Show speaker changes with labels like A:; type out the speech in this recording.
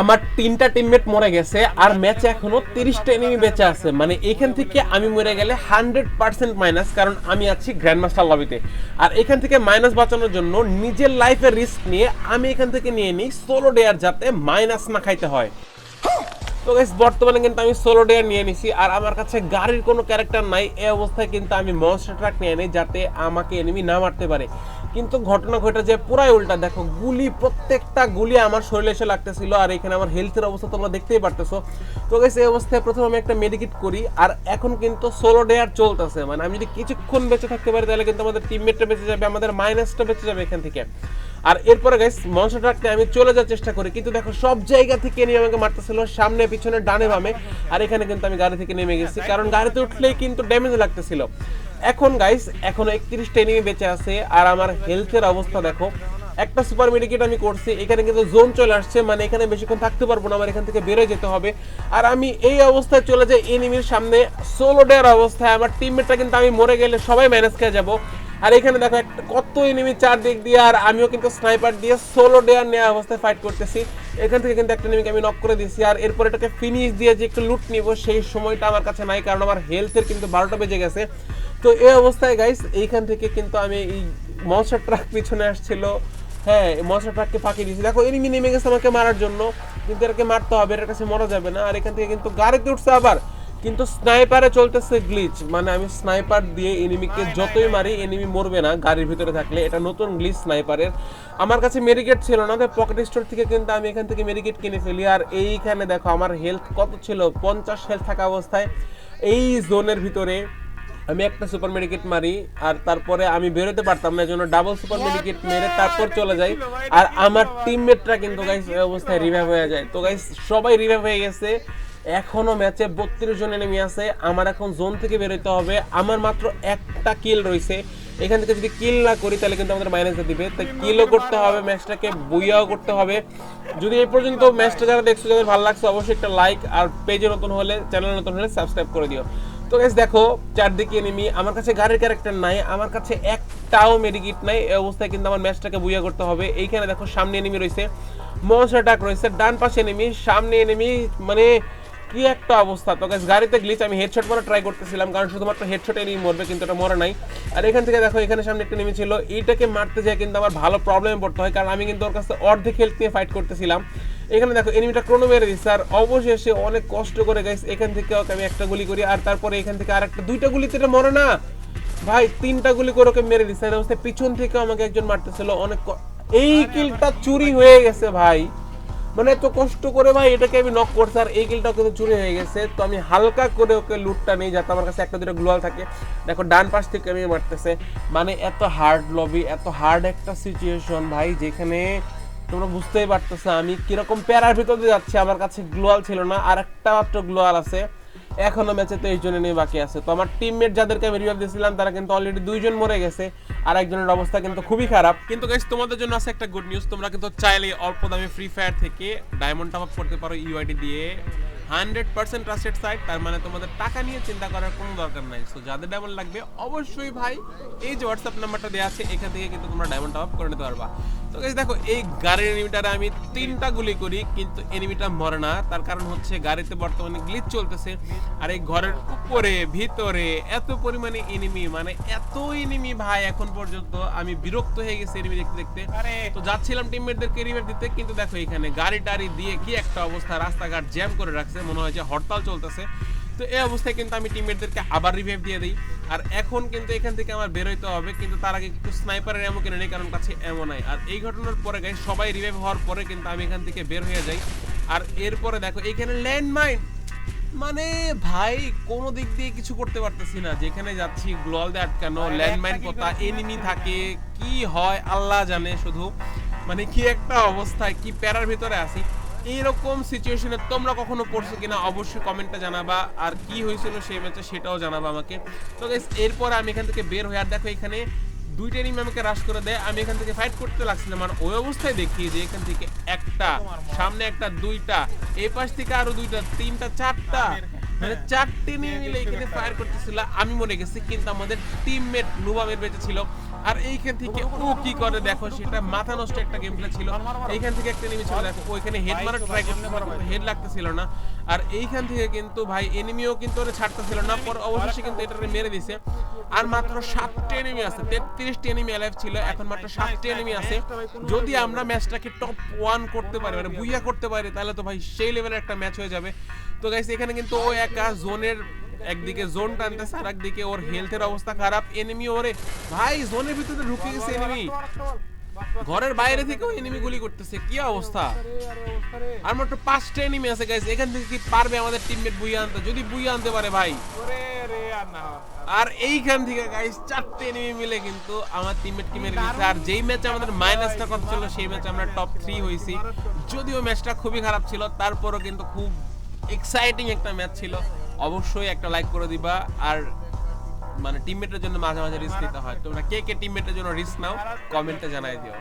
A: আমার তিনটা টিমমেট মরে গেছে আর ম্যাচে এখনও তিরিশটা এনিমি বেঁচে আছে। মানে এখান থেকে আমি মরে গেলে হান্ড্রেড পার্সেন্ট মাইনাস কারণ আমি আছি গ্র্যান্ড মাস্টার লবিতে আর এখান থেকে মাইনাস বাঁচানোর জন্য নিজের লাইফের রিস্ক নিয়ে আমি এখান থেকে নিয়ে নিই সোলো ডেয়ার যাতে মাইনাস না খাইতে হয়। তো গাইস বর্তমানে কিন্তু আমি সোলো ডেয়ার নিয়ে নিছি আর আমার কাছে গাড়ির কোনো ক্যারেক্টার নাই। এই অবস্থায় কিন্তু আমি মনস্টার ট্রাক নিয়ে নিই যাতে আমাকে এনিমি না মারতে পারে। কিন্তু ঘটনা ঘটে যে পুরাই উল্টা। দেখো, গুলি, প্রত্যেকটা গুলি আমার শরীরে এসে লাগতেছিল আর এখানে আমার হেলথের অবস্থা তোমরা দেখতেই পারতেছো। তো গাইস এই অবস্থায় প্রথমে আমি একটা মেডিকেট করি আর এখন কিন্তু সোলো ডেয়ার চলতেছে। মানে আমি যদি কিছুক্ষণ বেঁচে থাকতে পারি, তাহলে কিন্তু আমাদের টিমমেটটা বেঁচে যাবে, আমাদের মাইনাসটা বেঁচে যাবে এখান থেকে। আর এরপরে গাইস মনস্টার ট্রাকটা আমি চলে যাওয়ার চেষ্টা করি, কিন্তু দেখো সব জায়গা থেকে নিয়ে আমাকে মারতেছিল, সামনে, পিছনে, ডানে, বামে। আর এখানে কিন্তু আমি গাড়ি থেকে নেমে গেছি, কারণ গাড়িতে উঠলেই কিন্তু ড্যামেজ লাগতেছিল। এখন গাইস এখনও একত্রিশ এনিমি বেঁচে আছে, আর আমার হেলথের অবস্থা দেখো। একটা সুপার মেডিকেট আমি করছি, এখানে কিন্তু জোন চলে আসছে মানে এখানে বেশিক্ষণ থাকতে পারব না, আমার এখান থেকে বেরোয় যেতে হবে। আর আমি এই অবস্থায় চলে যাই এনিমির সামনে সোলো ডেয়ার অবস্থায়, আমার টিমমেটটা কিন্তু আমি মরে গেলে সবাই ম্যানেজ খেয়ে যাব। আর এখানে দেখো একটা কত এনিমি চারদিক দিয়ে, আর আমিও কিন্তু স্নাইপার দিয়ে সোলো ডেয়ার নেওয়া অবস্থায় ফাইট করতেছি। এখান থেকে কিন্তু একটা এনিমিকে আমি নক করে দিয়েছি, আর এরপর এটাকে ফিনিশ দিয়ে যে একটু লুট নিব, সেই সময়টা আমার কাছে নাই, কারণ আমার হেলথের কিন্তু বারোটা বেজে গেছে। তো এই অবস্থায় গাইস এইখান থেকে কিন্তু আমি এই মনস্টার ট্রাক পিছনে আসছিল। হ্যাঁ মনস্টার ট্রাককে ফাঁকি দিয়েছি। দেখো এনিমি নেমে গেছে আমাকে মারার জন্য, কিন্তু এটাকে মারতে হবে এর কাছে মরা যাবে না। আর এখান থেকে কিন্তু গাড়িতে উঠছে আবার। কিন্তু স্নাইপারে চলতেছে গ্লিচ। মানে আমি স্নাইপার দিয়ে এনিমিকে যতই মারি এনিমি মরবে না গাড়ির ভিতরে থাকলে। এটা নতুন গ্লিচ স্নাইপারের। আমার কাছে মেডিকেট ছিল না, তাই পকেট স্টোর থেকে কিন্তু আমি এখান থেকে মেডিকেট কিনে ফেলি। আর এইখানে দেখো, আমার হেলথ কত ছিল? পঞ্চাশ হেলথ থাকা অবস্থায়। এই জোনের ভিতরে আমি একটা সুপার মেডিকেট মারি, আর তারপরে আমি বেরোতে পারতাম না জন্য ডাবল সুপার মেডিকেট মেরে তারপর চলে যাই। আর আমার টিমমেটরা কিন্তু গাইস অবস্থায় রিভাইভ হয়ে যায়। তো গাইস সবাই রিভাইভ হয়ে গেছে। এখনও ম্যাচে বত্রিশ জন এনেমি আছে। আমার এখন জোন থেকে বেরোতে হবে। আমার মাত্র একটা কিল রয়েছে। এখান থেকে যদি কিল না করি, তাহলে কিন্তু আমাদের মাইনাসে দিবে। তাই কিলও করতে হবে, ম্যাচটাকে বুইয়াও করতে হবে। যদি এই পর্যন্ত ম্যাচটা যারা দেখছ, যাদের ভালো লাগছে, অবশ্যই একটা লাইক আর পেজে নতুন হলে চ্যানেল নতুন হলে সাবস্ক্রাইব করে দিও। তো গাইস দেখো, চারদিকে এনিমি আমার কাছে গাড়ির ক্যারেক্টার নাই। আমার কাছে একটাও মেডিকিট নাই। এই অবস্থায় কিন্তু আমার ম্যাচটাকে বুইয়া করতে হবে। এইখানে দেখো, সামনে এনিমি রয়েছে। মনস্টার ডাক রয়েছে। ডান পাশে এনিমি সামনে এনিমি মানে কি একটা অবস্থা? তো গাইস গাড়িতে গ্লিচ আমি হেডশট মারা ট্রাই করতেছিলাম কারণ শুধুমাত্র হেডশট এনিমি মরবে কিন্তু এটা মরে নাই। আর এখান থেকে দেখো এখানে সামনে একটা নেমে ছিল। এইটাকে মারতে যায় কিন্তু আমার ভালো প্রবলেমে পড়তে হয় কারণ আমি কিন্তু ওর কাছে অর্ধেক হেলথ নিয়ে ফাইট করতেছিলাম। এখানে দেখো এনিমিটা ক্রোনো মেরে দিচ্ছে আর অবশেষে অনেক কষ্ট করে গাইস এখান থেকে ওকে আমি একটা গুলি করি আর তারপরে এখান থেকে আর একটা দুইটা গুলিতে এটা মরে না। ভাই তিনটা গুলি করে ওকে মেরে দিচ্ছে। আর এই অবস্থায় পিছন থেকে আমাকে একজন মারতেছিল অনেক এই কিলটা চুরি হয়ে গেছে ভাই। মানে এত কষ্ট করে ভাই এটাকে আমি নক করছি, আর এই কিলটাও কিন্তু চুরি হয়ে গেছে। তো আমি হালকা করে ওকে লুটটা নেই, যাতে আমার কাছে একটা দুটো গ্লোয়াল থাকে। দেখো, ডান পাশ থেকে আমি মারতেছে। মানে এত হার্ড লবি এত হার্ড একটা সিচুয়েশন ভাই, যেখানে তোমরা বুঝতেই পারতেছো আমি কীরকম প্যারার ভিতর দিয়ে যাচ্ছি, আমার কাছে গ্লোয়াল ছিল না, আর একটা মাত্র গ্লোয়াল আছে। এখনও ম্যাচে তেইশ জনের নিয়ে বাকি আছে। তো আমার টিমমেট যাদেরকে আমি রিভাইভ দিয়েছিলাম, তারা কিন্তু অলরেডি দুইজন মরে গেছে। আর একজনের অবস্থা কিন্তু খুবই খারাপ। কিন্তু গাইস তোমাদের জন্য আছে একটা গুড নিউজ তোমরা কিন্তু চাইলে অল্প দামে ফ্রি ফায়ার থেকে ডায়মন্ড টপ আপ করতে পারো ইউআইডি দিয়ে। হান্ড্রেড পার্সেন্ট ট্রাস্টেড সাইট তার মানে তোমাদের টাকা নিয়ে চিন্তা করার কোনো দরকার নাই। সো যাদের ডায়মন্ড লাগবে, অবশ্যই ভাই, এই যে হোয়াটসঅ্যাপ নাম্বারটা দেওয়া আছে, এখান থেকে কিন্তু তোমরা ডায়মন্ড টপ আপ করে নিতে পারবা। তো গাইস দেখো এই গাড়ির এনিমিটারে আমি তিনটা গুলি করি কিন্তু এনিমিটা মরে না। তার কারণ হচ্ছে গাড়িতে বর্তমানে গ্লিচ চলতেছে। আর এই ঘরের উপরে ভিতরে এত পরিমাণে এনিমি মানে এত এনিমি ভাই এখন পর্যন্ত আমি বিরক্ত হয়ে গেছি এনিমি দেখতে দেখতে। তো যাচ্ছিলাম টিমমেটদেরকে রিভাইভ দিতে কিন্তু দেখো এখানে গাড়ি টাড়ি দিয়ে কি একটা অবস্থা রাস্তাঘাট জ্যাম করে রাখছে। মনে হয় যে হরতাল চলতেছে। তো এই অবস্থায় কিন্তু আমি টিমমেটদেরকে আবার রিভাইভ দিয়ে দিই। আর এখন কিন্তু এখান থেকে আমার বেরোইতে হবে কিন্তু তার আগে একটু স্নাইপারের এমন কিনে নেই কারণ কাছে এমন নাই। আর এই ঘটনার পরে গাই সবাই রিভাইভ হওয়ার পরে কিন্তু আমি এখান থেকে বের হয়ে যাই। আর এরপরে দেখো এখানে ল্যান্ডমাইন মানে ভাই কোনো দিক দিয়ে কিছু করতে পারতেছি না। যেখানে যাচ্ছি গ্লোয়াল দিয়ে আটকানো ল্যান্ডমাইন কোথা এনিমি থাকে কি হয় আল্লাহ জানে শুধু। মানে কি একটা অবস্থায় কি প্যারার ভিতরে আছি। এইরকম সিচুয়েশনে তোমরা কখনো পড়ছো কিনা অবশ্যই কমেন্টে জানাবা। আর কি হয়েছিল সেই ম্যাচে সেটাও জানাবা আমাকে। তো গাইস এরপর আমি এখান থেকে বের হয়ে আর দেখো এখানে দুইটা এনিমি আমাকে রাশ করে দেয়। আমি এখান থেকে ফাইট করতে লাগছিলাম আর ওই অবস্থায় দেখি যে এখান থেকে একটা, সামনে একটা, দুইটা, এই পাশ থেকে আরও দুইটা, তিনটা, চারটা। মানে চারটে নিয়ে মিলে এখানে ফায়ার করতেছিল। আমি মনে গেছি, কিন্তু আমাদের টিমমেট নুবামের বেঁচে ছিল। আর এইখান থেকে ও কি করে? দেখো, সেটা মাথা নষ্ট একটা গেম প্লে ছিল। এইখান থেকে একটা দেখো ওইখানে হেড ট্রাই করতে হেড লাগতেছিল না। আর এইখান থেকে কিন্তু ভাই এনিমিও কিন্তু না। পর অবশেষে কিন্তু মেরে দিছে। আর মাত্র সাতটা এনিমি আছে। তেত্রিশটি এনিমি অ্যালাইভ ছিল। এখন মাত্র সাতটা এনিমি আছে। যদি আমরা ম্যাচটাকে টপ ওয়ান করতে পারি মানে বুইয়া করতে পারি, তাহলে তো ভাই সেই লেভেলের একটা ম্যাচ হয়ে যাবে। তো গাইস এখানে কিন্তু ও একা জোনের একদিকে জোন টানতেছে আর একদিকে ওর হেলথের অবস্থা খারাপ এনিমি ওরে। ভাই, জোনের ভিতরে ঢুকে গেছে এনিমি ঘরের বাইরে থেকেও এনিমি গুলি করতেছে, কি অবস্থা? আর মাত্র পাঁচটা এনিমি আছে গাইস এখান থেকে কি পারবে আমাদের টিমমেট বুইয়া আনতে? যদি বুইয়া আনতে পারে, ভাই। আর এইখান থেকে গাইস চারটে এনিমি মিলে কিন্তু আমার টিমমেটকে মেরে দিয়েছে আর যেই ম্যাচ আমাদের মাইনাসটা কত ছিল, সেই ম্যাচে আমরা টপ থ্রি হয়েছি। যদিও ম্যাচটা খুবই খারাপ ছিল, তারপরও কিন্তু খুব এক্সাইটিং একটা ম্যাচ ছিল। অবশ্যই একটা লাইক করে দিবা। আর মানে টিমমেটের জন্য মাঝে মাঝে রিস্ক নিতে হয়। তোমরা কে কে টিমমেটের জন্য রিস্ক নাও কমেন্টে জানাই দিও।